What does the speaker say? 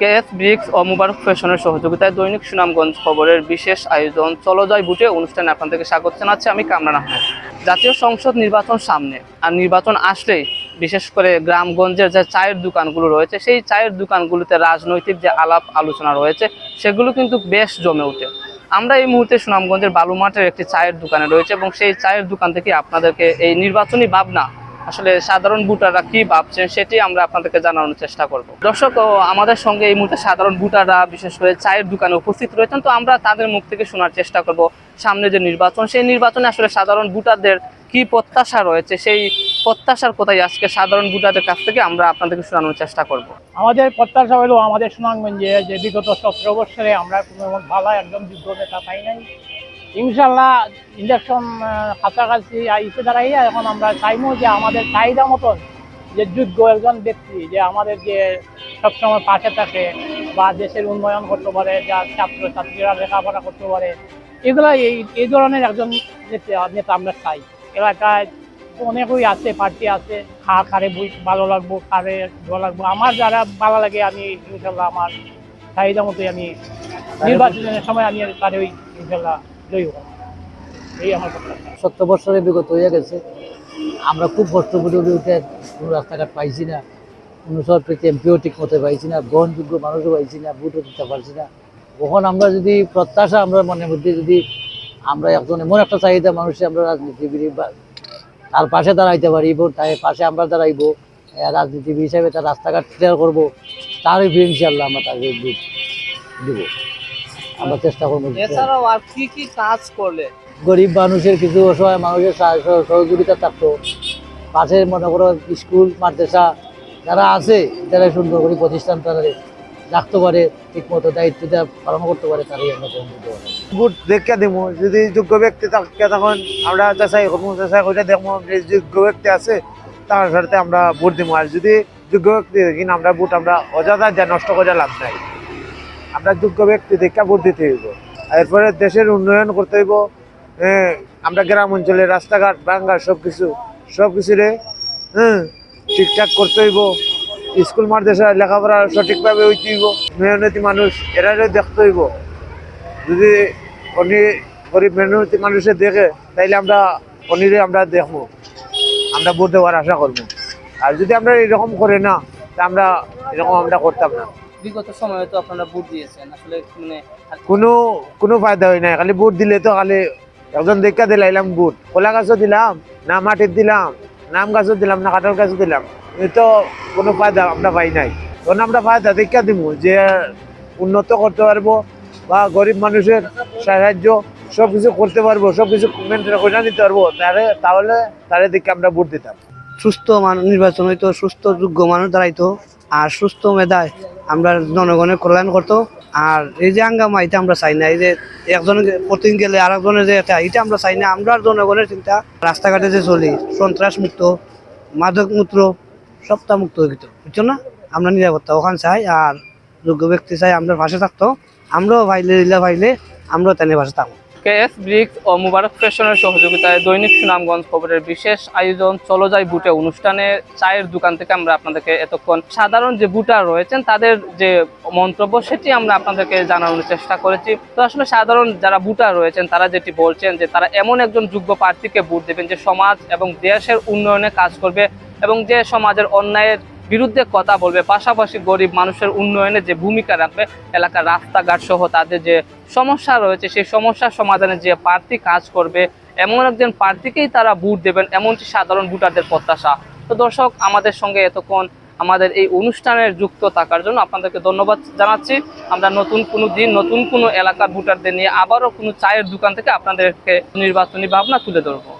KS, bricks ও মুবারক ফ্যাশনের সহযোগিতায় দৈনিক সুনামগঞ্জ খবরের বিশেষ আয়োজন চলো যায় বুটে অনুষ্ঠানে আপনাদেরকে স্বাগত জানাচ্ছি আমি কামরান আহমেদ। জাতীয় সংসদ নির্বাচন সামনে, আর নির্বাচন আসলেই বিশেষ করে গ্রামগঞ্জের যে চায়ের দোকানগুলো রয়েছে, সেই চায়ের দোকানগুলোতে রাজনৈতিক যে আলাপ আলোচনা রয়েছে, সেগুলো কিন্তু বেশ জমে ওঠে। আমরা এই মুহূর্তে সুনামগঞ্জের বালুমাঠের একটি চায়ের দোকানে রয়েছে এবং সেই চায়ের দোকান থেকে আপনাদেরকে এই নির্বাচনী ভাবনা আসলে সাধারণ ভোটাররা কি ভাবছেন সেটি আমরা আপনাদেরকে জানানোর চেষ্টা করব। দর্শক আমাদের সঙ্গে এই মুহূর্তে সাধারণ ভোটাররা, বিশেষ করে চায়ের দোকানে উপস্থিত রয়েছেন। তো আমরা তাদের মুখ থেকে শোনার চেষ্টা করব সামনে যে নির্বাচন, সেই নির্বাচনে আসলে সাধারণ ভোটারদের কি প্রত্যাশা রয়েছে? সেই প্রত্যাশার কোথায় আজকে সাধারণ ভোটারদের কাছ থেকে আমরা আপনাদেরকে শোনানোর চেষ্টা করব। আমাদের প্রত্যাশা হলো, আমাদের সুনামগঞ্জে যে বিগত সতেরো বছরে আমরা কোনো ভালো একদম যোগ্য নেতা পাই নাই। ইনশাল্লাহ ইলেকশন কাছাকাছি এসে দাঁড়াইয়া এখন আমরা চাইব যে আমাদের চাহিদা মতন যে যোগ্য একজন ব্যক্তি যে আমাদের যে সবসময় পাশে থাকে বা দেশের উন্নয়ন করতে পারে যা ছাত্র ছাত্রীরা লেখাপড়া করতে পারে এগুলো এই এই ধরনের একজন নেতা নেতা আমরা চাই। এলাকায় অনেকই আছে পার্টি আছে খা খারে বই ভালো লাগবো খারে ভালো লাগবো। আমার যারা ভালো লাগে আমি ইনশাল্লাহ আমার চাহিদা মতোই আমি নির্বাচনের সময় আমি তার ওই ইনশাল্লাহ এই আমার সত্তর বছরে বিগত হয়ে গেছে। আমরা খুব কষ্ট করে উঠে কোনো রাস্তাঘাট পাইছি না। কোনো সব এমপিও ঠিক মতো পাইছি না। গ্রহণযোগ্য মানুষও পাইছি না। ভোটও দিতে পারছি না। কখন আমরা যদি প্রত্যাশা আমরা মনের মধ্যে যদি আমরা একজন এমন একটা চাহিদা মানুষের আমরা রাজনীতিবিদ বা তার পাশে দাঁড়াইতে পারিব তার পাশে আমরা দাঁড়াইব রাজনীতিবিদ হিসাবে তার রাস্তাঘাট ক্লিয়ার করব, তারই ইনশাল্লাহ আমরা তাকে দিব। আমরা চেষ্টা করব এছাড়াও আর কি কি কাজ করলে? গরিব মানুষের কিছু অসহায় মানুষের সহযোগিতা থাকতো। পাশে মনে করো স্কুল মাদ্রাসা যারা আছে যারা সুন্দর করে প্রতিষ্ঠান তারা রাখতে পারে ঠিক মতো দায়িত্বটা পালন করতে পারে তারাই আমরা গ্রহণ করতে পারি বুট দেখে দিব। যদি যোগ্য ব্যক্তি থাকে তখন আমরা যাচাই করব যাচাই করে দেখব যে যোগ্য ব্যক্তি আছে তার সাথে আমরা ভোট দিব। আর যদি যোগ্য ব্যক্তি দেখি না আমরা ভোট আমরা অযথা যা নষ্ট করে লাভ নাই। আমরা যোগ্য ব্যক্তি দেখে ভোট দিতে হইব। এরপরে দেশের উন্নয়ন করতে হইব। হ্যাঁ, আমরা গ্রাম অঞ্চলে রাস্তাঘাট বাঙ্গা সব কিছু সব কিছুরে হ্যাঁ ঠিকঠাক করতে হইব। স্কুল মাদ্রাসা লেখাপড়া সঠিকভাবে হইতে হইব। মেহনতি মানুষ এরারে দেখতে হইব। যদি উনি গরিব মেহনতি মানুষে দেখে তাইলে আমরা অনিরে আমরা দেখব। আমরা ভোট দেওয়ার আশা করব। আর যদি আমরা এরকম করে না তা আমরা এরকম আমরা করতাম না। বিগত সময়ে তো আপনারা ভোট দিয়েছেন আসলে মানে কোনো কোনো ফায়দা হয় না খালি ভোট দিলে তো খালি একজন দেখা দিলাইলাম ভোট। কলা গাছও দিলাম না মাটির দিলাম নাম গাছও দিলাম না কাঁঠাল গাছও দিলাম এ তো কোনো ফায়দা আমরা পাই নাই। তখন আমরা ফায়দা দেখা দিব যে উন্নত করতে পারব বা গরিব মানুষের সাহায্য সব কিছু করতে পারব সব কিছু মেনটেন করে নিতে পারব তাহলে তাহলে তাহলে দেখে আমরা ভোট দিতাম। সুস্থ মানুষ নির্বাচন হইতো সুস্থ যোগ্য মানুষ দাঁড়াইতো। আর সুস্থ মেধায় আমরা জনগণের কল্যাণ করতো। আর এই যে আঙ্গামা, এটা আমরা চাই না। এই যে একজনের প্রতিদিন গেলে আর একজনের যে এটা এটা আমরা চাই না। আমরা জনগণের চিন্তা, রাস্তাঘাটে যে চলি সন্ত্রাস মুক্ত মাদক মুক্ত সপ্তাহ মুক্ত বুঝছ না? আমরা নিরাপত্তা ওখান চাই আর যোগ্য ব্যক্তি চাই আমরা পাশে থাকতো। আমরাও ভাইলে ভাইলে, আমরাও তাদের ভাষা থাকব। কেএস, ব্রিক্স ও মুবারক ফ্যাশনের সহযোগিতায় দৈনিক সুনামগঞ্জ খবরের বিশেষ আয়োজন চলো যাই বুটে অনুষ্ঠানে চায়ের দোকান থেকে আমরা আপনাদেরকে এতক্ষণ সাধারণ যে বুটার রয়েছেন, তাদের যে মন্তব্য সেটি আমরা আপনাদেরকে জানানোর চেষ্টা করেছি। তো আসলে সাধারণ যারা বুটার রয়েছেন, তারা যেটি বলছেন যে তারা এমন একজন যোগ্য প্রার্থীকে ভোট দেবেন যে সমাজ এবং দেশের উন্নয়নে কাজ করবে এবং যে সমাজের অন্যায়ের বিরুদ্ধে কথা বলবে। পাশাপাশি গরিব মানুষের উন্নয়নে যে ভূমিকা রাখবে, এলাকার রাস্তাঘাট সহ তাদের যে সমস্যা রয়েছে, সেই সমস্যার সমাধানে যে প্রার্থী কাজ করবে, এমন একজন প্রার্থীকেই তারা ভোট দেবেন, এমনটি সাধারণ ভোটারদের প্রত্যাশা। তো দর্শক, আমাদের সঙ্গে এতক্ষণ আমাদের এই অনুষ্ঠানের যুক্ত থাকার জন্য আপনাদেরকে ধন্যবাদ জানাচ্ছি। আমরা নতুন কোনো দিন, নতুন কোনো এলাকার ভোটারদের নিয়ে আবারও কোনো চায়ের দোকান থেকে আপনাদেরকে নির্বাচনী ভাবনা তুলে ধরবো।